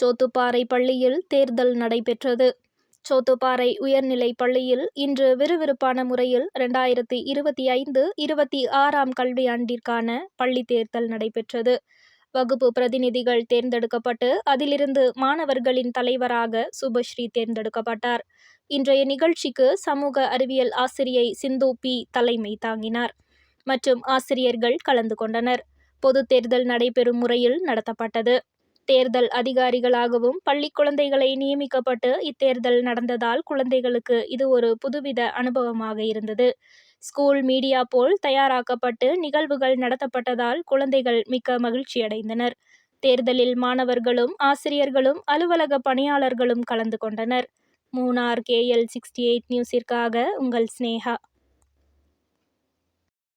சோத்துப்பாறை பள்ளியில் தேர்தல் நடைபெற்றது. சோத்துப்பாறை உயர்நிலைப் பள்ளியில் இன்று விறுவிறுப்பான முறையில் இரண்டாயிரத்தி இருபத்தி ஐந்து இருபத்தி ஆறாம் கல்வியாண்டிற்கான பள்ளி தேர்தல் நடைபெற்றது. வகுப்பு பிரதிநிதிகள் தேர்ந்தெடுக்கப்பட்டு அதிலிருந்து மாணவர்களின் தலைவராக சுபஸ்ரீ தேர்ந்தெடுக்கப்பட்டார். இன்றைய நிகழ்ச்சிக்கு சமூக அறிவியல் ஆசிரியை சிந்து பி தலைமை தாங்கினார். மற்றும் ஆசிரியர்கள் கலந்து கொண்டனர். பொது தேர்தல் நடைபெறும் முறையில் நடத்தப்பட்டது. தேர்தல் அதிகாரிகளாகவும் பள்ளி குழந்தைகளை நியமிக்கப்பட்டு இத்தேர்தல் நடந்ததால் குழந்தைகளுக்கு இது ஒரு புதுவித அனுபவமாக இருந்தது. ஸ்கூல் மீடியா போல் தயாராக்கப்பட்டு நிகழ்வுகள் நடத்தப்பட்டதால் குழந்தைகள் மிக்க மகிழ்ச்சியடைந்தனர். தேர்தலில் மாணவர்களும் ஆசிரியர்களும் அலுவலக பணியாளர்களும் கலந்து கொண்டனர். மூணார் கேஎல் சிக்ஸ்டி எயிட் நியூஸிற்காக உங்கள் ஸ்னேகா